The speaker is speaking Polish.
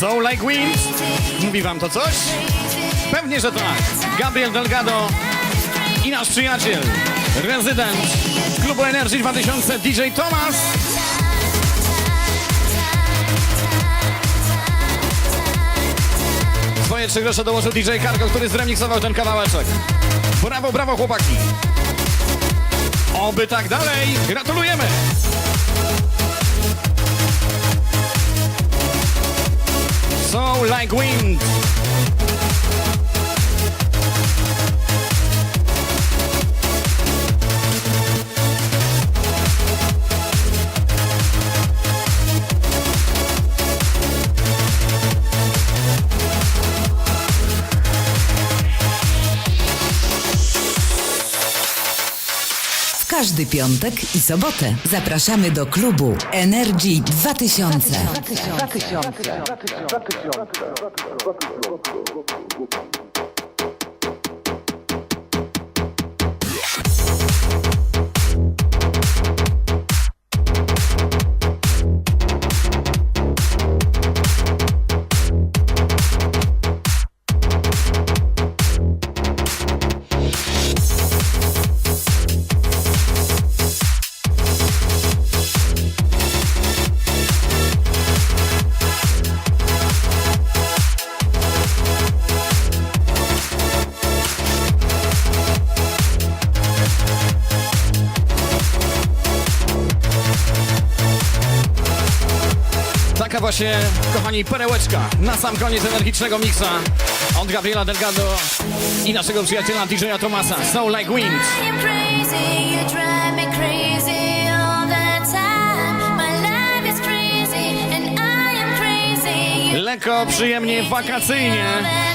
Soul Like Mówi wam to coś? Pewnie, że tak. Gabriel Delgado i nasz przyjaciel, rezydent Klubu Energii 2000 DJ Tomasz. 3 grosze dołożył DJ Kargo, który zremiksował ten kawałeczek. Brawo, brawo chłopaki! Oby tak dalej! Gratulujemy! So like wind! Każdy piątek i sobotę zapraszamy do klubu Energy 2000. Taka właśnie, kochani, perełeczka na sam koniec energicznego miksa od Gabriela Delgado i naszego przyjaciela DJ-a Tomasa. So like wind. Lekko, przyjemnie, wakacyjnie.